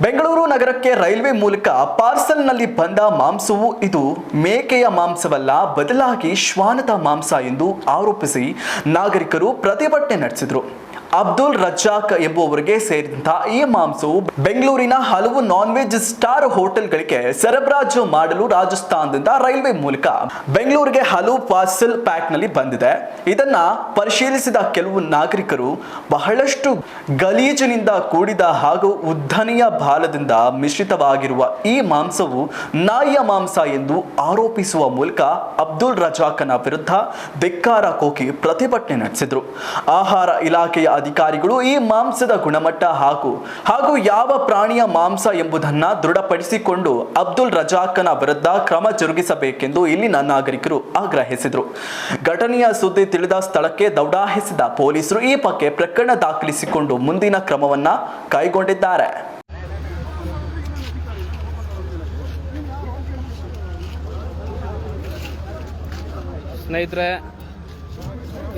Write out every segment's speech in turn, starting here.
ಬೆಂಗಳೂರು ನಗರಕ್ಕೆ ರೈಲ್ವೆ ಮೂಲಕ ಪಾರ್ಸಲ್ನಲ್ಲಿ ಬಂದ ಮಾಂಸವು ಇದು ಮೇಕೆಯ ಮಾಂಸವಲ್ಲ, ಬದಲಾಗಿ ಶ್ವಾನದ ಮಾಂಸ ಎಂದು ಆರೋಪಿಸಿ ನಾಗರಿಕರು ಪ್ರತಿಭಟನೆ ನಡೆಸಿದರು. ಅಬ್ದುಲ್ ರಜಾಕ್ ಎಂಬುವವರಿಗೆ ಸೇರಿದಂತಹ ಈ ಮಾಂಸವು ಬೆಂಗಳೂರಿನ ಹಲವು ನಾನ್ ವೆಜ್ ಸ್ಟಾರ್ ಹೋಟೆಲ್ಗಳಿಗೆ ಸರಬರಾಜು ಮಾಡಲು ರಾಜಸ್ಥಾನದಿಂದ ರೈಲ್ವೆ ಮೂಲಕ ಬೆಂಗಳೂರಿಗೆ ಹಲವು ಪಾರ್ಸೆಲ್ ಪ್ಯಾಕ್ನಲ್ಲಿ ಬಂದಿದೆ. ಇದನ್ನ ಪರಿಶೀಲಿಸಿದ ಕೆಲವು ನಾಗರಿಕರು ಬಹಳಷ್ಟು ಗಲೀಜಿನಿಂದ ಕೂಡಿದ ಹಾಗೂ ಉದ್ದನೆಯ ಬಾಲದಿಂದ ಮಿಶ್ರಿತವಾಗಿರುವ ಈ ಮಾಂಸವು ನಾಯಿಯ ಮಾಂಸ ಎಂದು ಆರೋಪಿಸುವ ಮೂಲಕ ಅಬ್ದುಲ್ ರಜಾಕನ ವಿರುದ್ಧ ಧಿಕ್ಕಾರ ಕೋಕಿ ಪ್ರತಿಭಟನೆ ನಡೆಸಿದರು. ಆಹಾರ ಇಲಾಖೆಯ ಅಧಿಕಾರಿಗಳು ಈ ಮಾಂಸದ ಗುಣಮಟ್ಟ ಹಾಗೂ ಹಾಗೂ ಯಾವ ಪ್ರಾಣಿಯ ಮಾಂಸ ಎಂಬುದನ್ನ ದೃಢಪಡಿಸಿಕೊಂಡು ಅಬ್ದುಲ್ ರಜಾಕನ ವಿರುದ್ಧ ಕ್ರಮ ಜರುಗಿಸಬೇಕೆಂದು ಇಲ್ಲಿನ ನಾಗರಿಕರು ಆಗ್ರಹಿಸಿದರು. ಘಟನೆಯ ಸುದ್ದಿ ತಿಳಿದ ಸ್ಥಳಕ್ಕೆ ದೌಡಾಯಿಸಿದ ಪೊಲೀಸರು ಈ ಬಗ್ಗೆ ಪ್ರಕರಣ ದಾಖಲಿಸಿಕೊಂಡು ಮುಂದಿನ ಕ್ರಮವನ್ನ ಕೈಗೊಂಡಿದ್ದಾರೆ. ಸ್ನೇಹಿತರೆ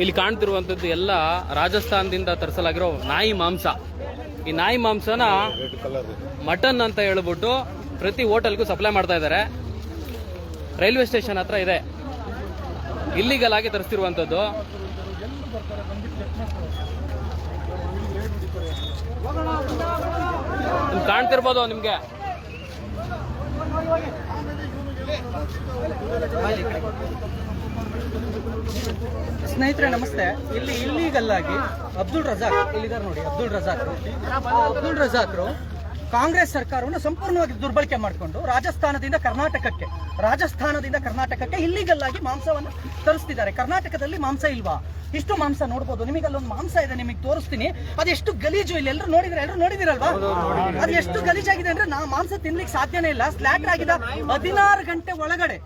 ಇಲ್ಲಿ ಕಾಣ್ತಿರುವಂತದ್ದು ಎಲ್ಲ ರಾಜಸ್ಥಾನದಿಂದ ತರಿಸಲಾಗಿರೋ ನಾಯಿ ಮಾಂಸ. ಈ ನಾಯಿ ಮಾಂಸನ ಮಟನ್ ಅಂತ ಹೇಳ್ಬಿಟ್ಟು ಪ್ರತಿ ಹೋಟೆಲ್ಗೂ ಸಪ್ಲೈ ಮಾಡ್ತಾ ಇದ್ದಾರೆ. ರೈಲ್ವೆ ಸ್ಟೇಷನ್ ಹತ್ರ ಇದೆ. ಇಲ್ಲಿಗಲ್ ಆಗಿ ನಿಮ್ಗೆ ಕಾಣ್ತಿರ್ಬೋದು ನಿಮ್ಗೆ. ಸ್ನೇಹಿತರೆ, ನಮಸ್ತೆ. ಇಲ್ಲಿ ಇಲ್ಲಿಗಲ್ಲಾಗಿ ಅಬ್ದುಲ್ ರಜಾಕ್ ಇಲ್ಲಿದ್ದಾರೆ ನೋಡಿ, ಅಬ್ದುಲ್ ರಜಾಕ್. ಅಬ್ದುಲ್ ರಜಾಕ್ರು ಕಾಂಗ್ರೆಸ್ ಸರ್ಕಾರವನ್ನು ಸಂಪೂರ್ಣವಾಗಿ ದುರ್ಬಳಕೆ ಮಾಡಿಕೊಂಡು ರಾಜಸ್ಥಾನದಿಂದ ಕರ್ನಾಟಕಕ್ಕೆ ರಾಜಸ್ಥಾನದಿಂದ ಕರ್ನಾಟಕಕ್ಕೆ ಇಲ್ಲಿಗಲ್ಲಾಗಿ ಮಾಂಸವನ್ನು ತರಿಸ್ತಿದ್ದಾರೆ. ಕರ್ನಾಟಕದಲ್ಲಿ ಮಾಂಸ ಇಲ್ವಾ? ಇಷ್ಟು ಮಾಂಸ ನೋಡ್ಬೋದು. ನಿಮಗೆ ಅಲ್ಲೊಂದು ಮಾಂಸ ಇದೆ, ನಿಮಗೆ ತೋರಿಸ್ತೀನಿ. ಅದೆಷ್ಟು ಗಲೀಜು ಇಲ್ಲಿ. ಎಲ್ಲರೂ ನೋಡಿದ್ರೆ ಎಲ್ಲರೂ ನೋಡಿದಿರಲ್ವಾ? ಅದು ಎಷ್ಟು ಗಲೀಜಾಗಿದೆ ಅಂದ್ರೆ ನಾ ಮಾಂಸ ತಿನ್ಲಿಕ್ಕೆ ಸಾಧ್ಯನೇ ಇಲ್ಲ. ಸ್ಲಾಟರ್ ಆಗಿದ ಹದಿನಾರು ಗಂಟೆ ಒಳಗಡೆ.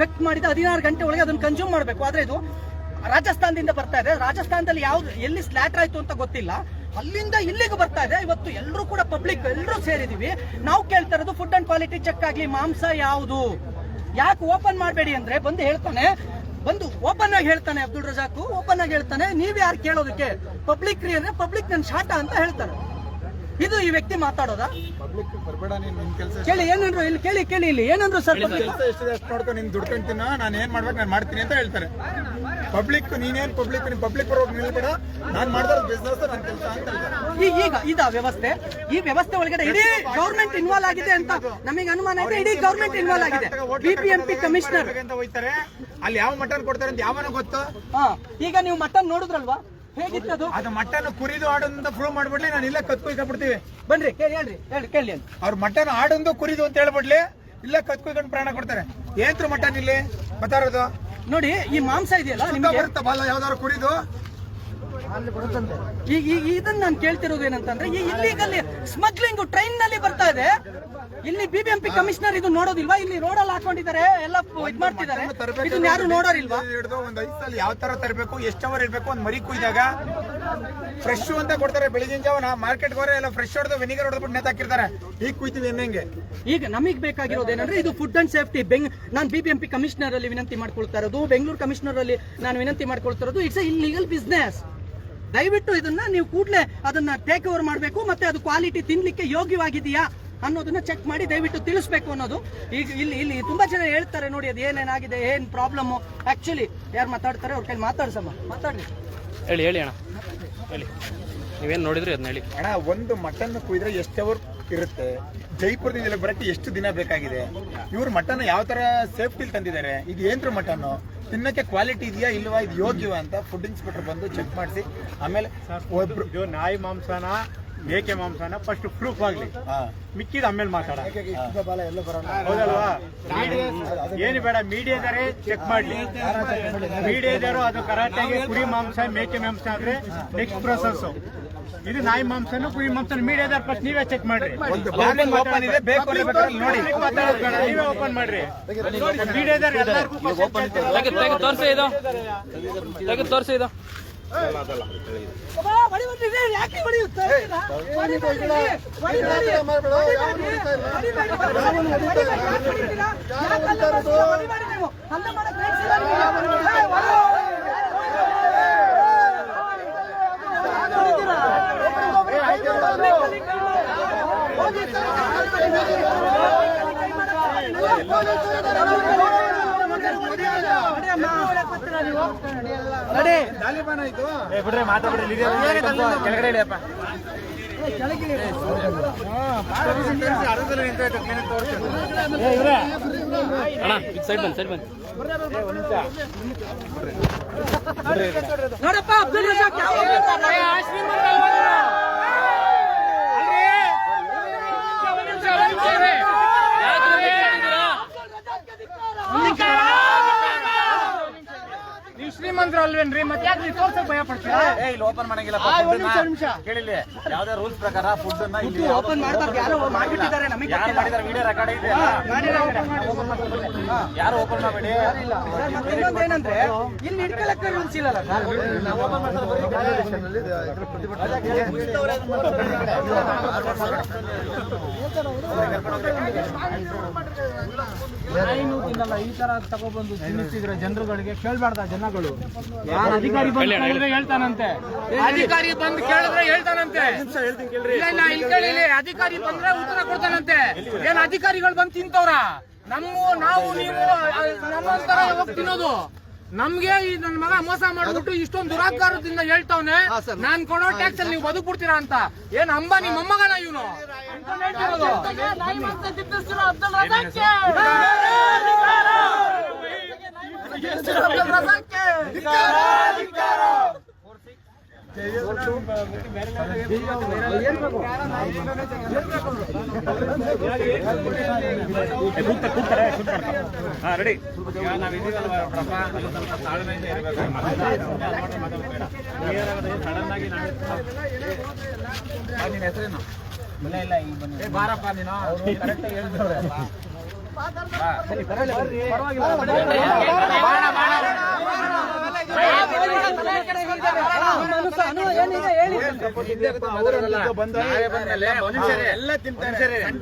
ಕಟ್ ಮಾಡಿದ ಹದಿನಾರು ಗಂಟೆ ಒಳಗೆ ಅದನ್ನು ಕನ್ಸ್ಯೂಮ್ ಮಾಡಬೇಕು. ಆದ್ರೆ ಇದು ರಾಜಸ್ಥಾನದಿಂದ ಬರ್ತಾ ಇದೆ. ರಾಜಸ್ಥಾನದಲ್ಲಿ ಯಾವ್ದು, ಎಲ್ಲಿ ಸ್ಲಾಟರ್ ಆಯ್ತು ಅಂತ ಗೊತ್ತಿಲ್ಲ. ಅಲ್ಲಿಂದ ಇಲ್ಲಿಗೆ ಬರ್ತಾ ಇದೆ. ಇವತ್ತು ಎಲ್ಲರೂ ಕೂಡ ಪಬ್ಲಿಕ್ ಎಲ್ಲರೂ ಸೇರಿದೀವಿ. ನಾವು ಕೇಳ್ತಾ ಇರೋದು ಫುಡ್ ಅಂಡ್ ಕ್ವಾಲಿಟಿ ಚೆಕ್ ಆಗ್ಲಿ, ಮಾಂಸ ಯಾವುದು? ಯಾಕೆ ಓಪನ್ ಮಾಡಬೇಡಿ ಅಂದ್ರೆ ಬಂದು ಹೇಳ್ತಾನೆ. ಬಂದು ಓಪನ್ ಆಗಿ ಹೇಳ್ತಾನೆ ಅಬ್ದುಲ್ ರಜಾಕು. ಓಪನ್ ಆಗಿ ಹೇಳ್ತಾನೆ. ನೀವ್ ಯಾರು ಕೇಳೋದಕ್ಕೆ? ಪಬ್ಲಿಕ್ ರೀ ಅಂದ್ರೆ ಪಬ್ಲಿಕ್ ನನ್ ಶಾಟ ಅಂತ ಹೇಳ್ತಾರೆ. ಇದು ಈ ವ್ಯಕ್ತಿ ಮಾತಾಡೋದಾ? ಪಬ್ಲಿಕ್ ಬರ್ಬೇಡ ನೀನ್ ನಿನ್ ಕೆಲಸ ಕೇಳಿ ಏನಂದ್ರು ಇಲ್ಲಿ ಕೇಳಿ ಕೇಳಿ ಇಲ್ಲಿ ಏನಂದ್ರು ಸರ್ ಕೆಲಸ ಎಷ್ಟಿದೆ ಅಷ್ಟು ನೋಡ್ಕೊ ನೀನ್ ದುಡ್ಕೊಂತೀನ ನಾನು ಏನ್ ಮಾಡ್ಬೇಕು ನಾನು ಮಾಡ್ತೀನಿ ಅಂತ ಹೇಳ್ತಾರೆ. ಪಬ್ಲಿಕ್ ನೀನೇನ್ ಪಬ್ಲಿಕ್ ನೀನ್ ಪಬ್ಲಿಕ್ ಬರೋಕ್ ನಿಲ್ಬೇಡ ನಾನು ಮಾಡಿದ್ರೆ ಬಿಸ್ನೆಸ್ ನನ್ನ ಕೆಲಸ ಅಂತ ಈಗ ಇದ ವ್ಯವಸ್ಥೆ ಈ ವ್ಯವಸ್ಥೆ ಒಳಗಡೆ ಇಡೀ ಗೌರ್ಮೆಂಟ್ ಇನ್ವಾಲ್ವ್ ಆಗಿದೆ ಅಂತ ನಮಗೆ ಅನುಮಾನ ಇದೆ ಇಡೀ ಗೌರ್ಮೆಂಟ್ ಇನ್ವಾಲ್ವ್ ಆಗಿದೆ. ಬಿಪಿಎಂಪಿ ಕಮಿಷನರ್ ಅಂತ ಹೋಯ್ತಾರೆ. ಅಲ್ಲಿ ಯಾವ ಮಟನ್ ಕೊಡ್ತಾರೆ ಅಂತ ಯಾವನ ಗೊತ್ತು? ಹಾ ಈಗ ನೀವು ಮಟನ್ ನೋಡಿದ್ರಲ್ವಾ? ಹೇಗಿತ್ತದು? ಅದು ಮಟನ್ ಕುರಿದು ಆಡೋದಂತ ಪ್ರೂವ್ ಮಾಡ್ಬಿಡ್ಲಿ ನಾನು ಇಲ್ಲ ಕತ್ಕೊಯ್ ಕಟ್ಬಿಡ್ತೀವಿ ಬನ್ರಿ ಕೇಳಿ ಹೇಳ್ರಿ ಹೇಳ್ರಿ ಕೇಳಿ ಅಂತ. ಅವ್ರ ಮಟನ್ ಆಡೊಂದು ಕುರಿದು ಅಂತ ಹೇಳ್ಬಿಡ್ಲಿ ಇಲ್ಲೇ ಕತ್ಕೊಯ್ಕೊಂಡು ಪ್ರಾಣ ಕೊಡ್ತಾರೆ. ಏನ್ರು ಮಟನ್ ಇಲ್ಲಿ ಬತ್ತಾರದು ನೋಡಿ ಈ ಮಾಂಸ ಇದೆಯಲ್ಲ ನಿಮ್ಗೆ ನಿಮಗೆ? ಬರುತ್ತಾ ಬಾಲ ಯಾವ್ದಾದ್ರು ಕುರಿದು? ಈ ಈಗ ಇದನ್ನ ನಾನು ಕೇಳ್ತಿರೋದು ಏನಂತಂದ್ರೆ ಈ ಇಲ್ಲಿಗಲ್ ಸ್ಮಗ್ಲಿಂಗ್ ಟ್ರೈನ್ನಲ್ಲಿ ಬರ್ತಾ ಇದೆ. ಇಲ್ಲಿ ಬಿಬಿಎಂಪಿ ಕಮಿಷನರ್ ಇದು ನೋಡೋದಿಲ್ವಾ? ಇಲ್ಲಿ ರೋಡ್ ಅಲ್ಲಿ ಹಾಕೊಂಡಿದ್ದಾರೆ ಎಲ್ಲ ಇದ್ ಮಾಡ್ತಿದ್ದಾರೆ. ಇದನ್ನ ಯಾರು ನೋಡೋರಿಲ್ವಾ? ಹಿಡಿದು ಒಂದ್ ಐದು ಸಲ ಯಾವ ತರ ತರಬೇಕು ಎಷ್ಟು ಅವರ್ ಇರ್ಬೇಕು ಒಂದ್ ಮರಿ ಕುಯ್ದಾಗ ಫ್ರೆಶ್ ಅಂತ ಕೊಡ್ತಾರೆ. ಬೆಳಿಗ್ಗೆ ಜಾವ ಮಾರ್ಕೆಟ್ ಹೋದ್ರೆ ಎಲ್ಲ ಫ್ರೆಶ್ ಹೊಡೆದು ವಿನಿಗರ್ ಹೊಡೆದ್ಬಿಟ್ಟು ನೇತಾಕಿರ್ತಾರೆ ಈಗ ಕುಯ್ತೀವಿ ಹೆಂಗೆ? ಈಗ ನಮಗ್ ಬೇಕಾಗಿರೋದು ಏನಂದ್ರೆ ಇದು ಫುಡ್ ಅಂಡ್ ಸೇಫ್ಟಿ ಬೆಂಗ್ ನಾನು ಬಿಬಿಎಂಪಿ ಕಮಿಷನರ್ ಅಲ್ಲಿ ವಿನಂತಿ ಮಾಡ್ಕೊಳ್ತಾ ಇರೋದು. ಬೆಂಗಳೂರು ಕಮಿಷನರ್ ಅಲ್ಲಿ ನಾನು ವಿನಂತಿ ಮಾಡ್ಕೊಳ್ತಾ ಇರೋದು. ಇಟ್ಸ್ ಇಲ್ಲಿಗಲ್ ಬಿಸ್ನೆಸ್ ದಯವಿಟ್ಟು ಇದನ್ನ ನೀವು ಕೂಡಲೇ ಅದನ್ನ ಟೇಕ್ ಓವರ್ ಮಾಡಬೇಕು ಮತ್ತೆ ಅದು ಕ್ವಾಲಿಟಿ ತಿನ್ಲಿಕ್ಕೆ ಯೋಗ್ಯವಾಗಿದೆಯಾ ಅನ್ನೋದನ್ನ ಚೆಕ್ ಮಾಡಿ ದಯವಿಟ್ಟು ತಿಳಿಸ್ಬೇಕು ಅನ್ನೋದು. ಈಗ ಇಲ್ಲಿ ಇಲ್ಲಿ ತುಂಬಾ ಜನ ಹೇಳ್ತಾರೆ ನೋಡಿ ಅದು ಏನೇನಾಗಿದೆ ಏನ್ ಪ್ರಾಬ್ಲಮ್ ಆಕ್ಚುಲಿ ಯಾರು ಮಾತಾಡ್ತಾರೆ ಅವ್ರ ಕೈಲಿ ಮಾತಾಡ್ಸಮ್ಮ. ಮಾತಾಡ್ರಿ. ಹೇಳಿ ಹೇಳಿ ಅಣ್ಣ. ಹೇಳಿ. ನೀವೇನು ನೋಡಿದ್ರಿ ಅದನ್ನ ಹೇಳಿ. ಅಣ್ಣ ಒಂದು ಮಟನ್ ಕುಯ್ದ್ರೆ ಎಷ್ಟು ಅವರ್ ಇರುತ್ತೆ. ಜೈಪುರದಿಂದ ಇಲ್ಲಿ ಬರಕ್ಕೆ ಎಷ್ಟು ದಿನ ಬೇಕಾಗಿದೆ? ಇವ್ರ ಮಟನ್ ಯಾವ ತರ ಸೇಫ್ಟಿ ತಂದಿದ್ದಾರೆ? ಇದು ಏನ್ರ ಮಟನ್ ತಿನ್ನಕ್ಕೆ ಕ್ವಾಲಿಟಿ ಇದೆಯಾ ಇಲ್ವಾ? ಇದು ಯೋಗ್ಯವಾ ಅಂತ ಫುಡ್ ಇನ್ಸ್ಪೆಕ್ಟರ್ ಬಂದು ಚೆಕ್ ಮಾಡಿಸಿ. ಆಮೇಲೆ ಒಬ್ರು ನಾಯಿ ಮಾಂಸನ ಮೇಕೆ ಮಾಂಸನ ಫಸ್ಟ್ ಪ್ರೂಫ್ ಆಗ್ಲಿ. ಹಾ. ಮಿಕ್ಕಿದ ಆಮೇಲೆ ಮಾತಾಡ. ಬಾಲ ಎಲ್ಲ ಬರೋಣ. ಹೌದಲ್ವಾ? ಏನು ಬೇಡ ಮೀಡಿಯಾದರೆ ಚೆಕ್ ಮಾಡ್ಲಿ. ಮೀಡಿಯಾದರು ಅದು ಕರಾಟೆಗೆ ಕುರಿ ಮಾಂಸ ಮೇಕೆ ಮಾಂಸ ಆದ್ರೆ ನೆಕ್ಸ್ಟ್ ಪ್ರೊಸೆಸ್ ಇದು ನಾಯಿ ಮಾಂಸನು ಕುರಿ ಮಾಂಸ ಮೀಡಿಯಾದವ್ರು ಫಸ್ಟ್ ನೀವೇ ಚೆಕ್ ಮಾಡ್ರಿ. ನೀವೇ ಓಪನ್ ಮಾಡ್ರಿ. ಮೀಡಿಯಾದವ್ರು ಎಲ್ಲರಿಗೂ ತೋರಿಸಿ ಇದು. ತೋರಿಸಿ ಇದು. ಅಬ್ಬಾ, ಬಡಿ ಬನ್ರಿ, ರೇ, ಯಾಕೆ ಬಡಿಯುತ್ತಾ ಇದ್ದೀರಾ? ಬಡಿ ಬನ್ರಿ, ರೇ, ಬಡಿ ಬನ್ರಿ, ಬಡಿ ಬನ್ರಿ, ಬಡಿ ಬನ್ರಿ, ಬಡಿ ಬನ್ರಿ, ಯಾಕೆ ಬಡಿತೀರಾ? ಯಾಕೆ ಹಲ್ಲೆ ಮಾಡ್ತೀರಾ? ಬಡಿಬೇಡಿ ನೀವು. ಹಲ್ಲೆ ಮಾಡಕ್ rights ಇಲ್ಲ ನಿಮಗೆ. ಏ, ಹೊರ ಹೋಗಿ. ಯಾಕೆ ಹೊಡಿತೀರಾ? ಹೋಗಿ ಸರ್. ಬಿಡ್ರಿ ಮಾತಾಡ್ರಿ ಕೆಳಗಡೆ ಇಳಿಯಪ್ಪ ಅಣ್ಣ ಸೈಡ್ ಬನ್ನಿ ಸೈಡ್ ಬನ್ನಿ ನೋಡಪ್ಪ ಅಬ್ದುಲ್ ರಜಾಕ್ ಯಾವ ನೀವು ಶ್ರೀಮಂತರು ಅಲ್ವೇನ್ರಿ? ಮತ್ತೆ ಯಾಕ್ರಿ ತೋರ್ಸಕ್ ಭಯ ಪಡ್ತೀರಾ? ಇಲ್ಲಿ ಓಪನ್ ಮಾಡಂಗಿಲ್ಲ ಒಂದ್ ನಿಮಿಷ ನಿಮಿಷ. ಕೇಳಿಲ್ಲ ಯಾವ್ದೇ ರೂಲ್ಸ್ ಪ್ರಕಾರ ಫುಡ್ ಅನ್ನ ಇಲ್ಲಿ ಓಪನ್ ಯಾರೋ ಮಾಡ್ಬಿಟ್ಟಿದ್ದಾರೆ ನಮಗೆ ಯಾರು ಮಾಡಿದಾರೆ ವಿಡಿಯೋ ರೆಕಾರ್ಡ್ ಇದೆ. ಯಾರು ಓಪನ್ ಮಾಡಬೇಡಿ? ಸರ್, ಮತ್ತೆ ಇನ್ನೊಂದು ಏನಂದ್ರೆ ಇಲ್ಲಿ ಇಟ್ಕೊಳ್ಳಕ್ಕೆ ರೂಲ್ಸ್ ಇಲ್ಲಲ್ಲ ಸರ್? ಈ ತರ ತಗೊಬಂದು ತಿನ್ನಿಸಿದ್ರೆ ಜನರುಗಳಿಗೆ ಕೇಳ್ಬಾರ್ದ ಜನಗಳು. ಯಾರು ಅಧಿಕಾರಿ ಬಂದು ಕೇಳಿದ್ರೆ ಹೇಳ್ತಾನಂತೆ. ಅಧಿಕಾರಿ ಬಂದು ಕೇಳಿದ್ರೆ ಹೇಳ್ತಾನಂತೆ. ಇಲ್ಲ ಇಲ್ಲ ಕೇಳಿ ಅಧಿಕಾರಿ ಬಂದ್ರೆ ಉತ್ತರ ಕೊಡ್ತಾನಂತೆ. ಏನ್ ಅಧಿಕಾರಿಗಳು ಬಂದು ತಿಂತವ್ರ? ನಮ್ಮ ನಾವು ನೀವು ನಮ್ಮ ನಮ್ಮಂತರ ಹೋಗಿ ತಿನ್ನೋದು. ನಮ್ಗೆ ಈ ನನ್ನ ಮಗ ಮೋಸ ಮಾಡ್ಬಿಟ್ಟು ಇಷ್ಟೊಂದು ದುರಾಕಾರದಿಂದ ಹೇಳ್ತಾವ್ನೆ. ನಾನ್ ಕೊಡೋ ಟ್ಯಾಕ್ಸ್ ಅಲ್ಲಿ ನೀವು ಬದುಕ್ಬಿಡ್ತೀರಾ ಅಂತ. ಏನ್ ನಿಮ್ಮ ಮೊಮ್ಮಗನ ಇವನು? ರೆಡಿ ನಿನ್ನ ಹೆಸರೇನು ಇಲ್ಲ ಇಲ್ಲ ಈಗ ಬನ್ನಿ ಬಾರಪ್ಪ ನೀನು ಕರೆಕ್ಟ್ ಹೇಳ್ತಾರೆ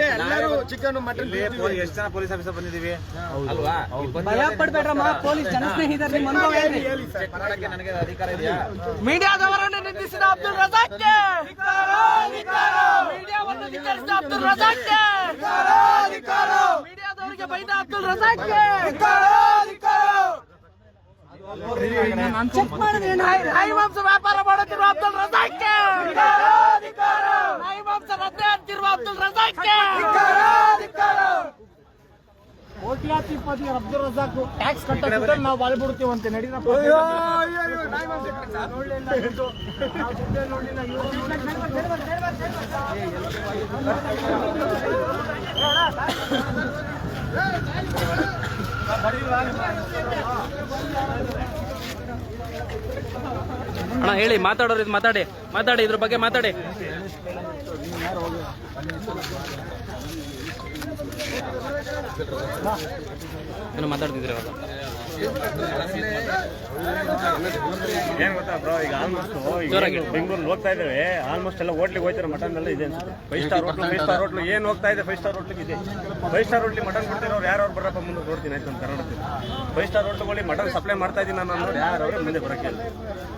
ಎಲ್ಲರೂ ಚಿಕನ್ ಮಟನ್ ಎಷ್ಟು ಜನ ಪೊಲೀಸ್ ಆಫೀಸರ್ ಬಂದಿದೀವಿ ಅಲ್ವಾ ಭಯ ಪಡ್ಬೇಡ್ರಮ್ಮ ಪೊಲೀಸ್ ಹೇಳ್ರಿ ಚೆಕ್ ನನಗೆ ಅಧಿಕಾರ ಇದೆಯಾ ಮೀಡಿಯಾದವರನ್ನು ನಿಂದಿಸಿದ ಅಬ್ದುಲ್ ರಜಾಕ್ ಮೀಡಿಯಾವನ್ನು ಅಬ್ದುಲ್ ರಜಾಕ್ ಮೀಡಿಯಾದವರಿಗೆ ಬೈದ ಅಬ್ದುಲ್ ರಜಾಕ್ಗೆ ಚೆಕ್ ಮಾಡಿದ್ರೆ ನಾಯಿ ಮಾಂಸ ವ್ಯಾಪಾರ ಮಾಡುತ್ತಿರುವ ಅಬ್ದುಲ್ ರಜಾಕ್ಕೆ ನಾಯಿ ಮಾಂಸ ರದ್ದೆ ಅಂತಿರುವ ಅಬ್ದುಲ್ ರಜಾಕ್ಕೆ ಕೋಟ್ಯಾಧಿಪತಿ ಅಬ್ದುಲ್ ರಜಾಕ್ ಟ್ಯಾಕ್ಸ್ ಕಟ್ಟಕ್ಕೆ ನಾವು ಬಾಳ್ಬಿಡ್ತೀವಂತೆ ನಡೀರಪ್ಪ ಅಣ್ಣ ಹೇಳಿ ಮಾತಾಡೋರು ಇದು ಮಾತಾಡಿ ಮಾತಾಡಿ ಇದ್ರ ಬಗ್ಗೆ ಮಾತಾಡಿ. ಏನು ಮಾತಾಡ್ತಿದ್ರಿ ಅವಾಗ ಏನ್ ಗೊತ್ತಾ ಬ್ರೋ ಈಗ ಆಲ್ಮೋಸ್ಟ್ ಈಗ ಬೆಂಗಳೂರಲ್ಲಿ ಹೋಗ್ತಾ ಇದ್ದೇವೆ. ಆಲ್ಮೋಸ್ಟ್ ಎಲ್ಲ ಹೋಟ್ಲಿಗೆ ಹೋಗ್ತಾರೆ ಮಟನ್ ಎಲ್ಲ ಇದೆ five star hotel five star hotel ಏನ್ ಹೋಗ್ತಾ ಇದೆ ಫೈವ್ ಸ್ಟಾರ್ ಹೋಟ್ಲಿಗೆ ಇದೆ. ಫೈವ್ ಸ್ಟಾರ್ ಹೋಟ್ಲಿ ಮಟನ್ ಕೊಡ್ತಿರೋರು ಯಾರು ಬರಪ್ಪ ಮುಂದೆ ನೋಡ್ತೀನಿ ಆಯ್ತು ನಮ್ಮ ಕರ್ನಾಟಕದಲ್ಲಿ. ಫೈವ್ ಸ್ಟಾರ್ ಹೋಟ್ಲುಗಳಿಗೆ ಮಟನ್ ಸಪ್ಲೈ ಮಾಡ್ತಾ ಇದ್ದೀನಿ ನಾನು ಅನ್ನೋರು ಯಾರು ಅವ್ರೆ ಮುಂದೆ ಬರಕ್ಕೆ ಇಲ್ಲ.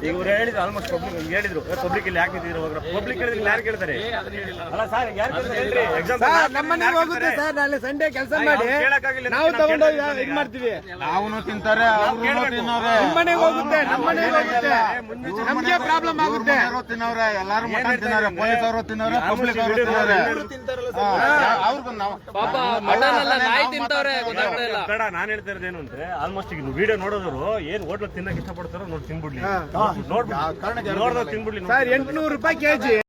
ಈಗ ಇವ್ರು ಹೇಳಿದ್ರು ಆಲ್ಮೋಸ್ಟ್ ಪಬ್ಲಿಕ್ ಹೇಳಿದ್ರು. ಪಬ್ಲಿಕ್ ಇಲ್ಲಿ ಯಾಕೆ ನಿಂತಿದ್ರು ಹೋಗ್ರ ಪಬ್ಲಿಕ್ ಹೇಳಿದ್ರೆ ಯಾರು ಕೇಳ್ತಾರೆ? ಅಲ್ಲ ಸರ್ ಯಾರು ಕೇಳ್ತಾರೆ ಎಕ್ಸಾಮ್ ನಮ್ಮನೆ ಹೋಗುತ್ತೆ ಸರ್ ನಾಳೆ ಸಂಡೇ ಕೆಲಸ ಮಾಡಿ. ನಾವು ತಗೊಂಡೋಗಿ ಇದು ಮಾಡ್ತೀವಿ. ಅವನು ತಿಂತಾರೆ ಅವ್ರು ತಿನ್ನೋರೆ ನಮ್ಮನೆಗೆ ಹೋಗುತ್ತೆ ನಮ್ಮನೆಗೆ ಹೋಗುತ್ತೆ. ನಮ್ಗೆ ಪ್ರಾಬ್ಲಮ್ ಆಗುತ್ತೆ. ತಿನ್ನೋರೆ ಎಲ್ಲಾರು ಮಟನ್ ತಿನ್ನೋರೆ ಪೊಲೀಸ್ ಅವರು ತಿನ್ನೋರೆ ಪಬ್ಲಿಕ್ ಅವರು ತಿನ್ನೋರೆ ಅವ್ರಿಗೂ ನಾವು ಪಾಪ ಮಟನ್ ಎಲ್ಲ ನಾಯಿ ತಿಂತವ್ರೆ ಗೊತ್ತಾಗ್ತಾ ಇಲ್ಲ. ಬೇಡ ನಾನು ಹೇಳ್ತಾ ಇರೋದು ಏನು ಅಂದ್ರೆ ಆಲ್ಮೋಸ್ಟ್ ಈಗ ವಿಡಿಯೋ ನೋಡೋದ್ರು ಏನ್ ಹೋಟ್ಲ್ ತಿನ್ನಕ್ ಇಷ್ಟಪಡ್ತಾರೋ ನೋಡಿ ತಿನ್ಬಿಡ್ಲಿ. ನೋಡ್ಬಿಟ್ಟು ನೋಡಿದ್ರೆ ತಿನ್ಬಿಡ್ಲಿ ಸರ್ ಎಂಟ್ನೂರು ರೂಪಾಯಿ ಕೆಜಿ.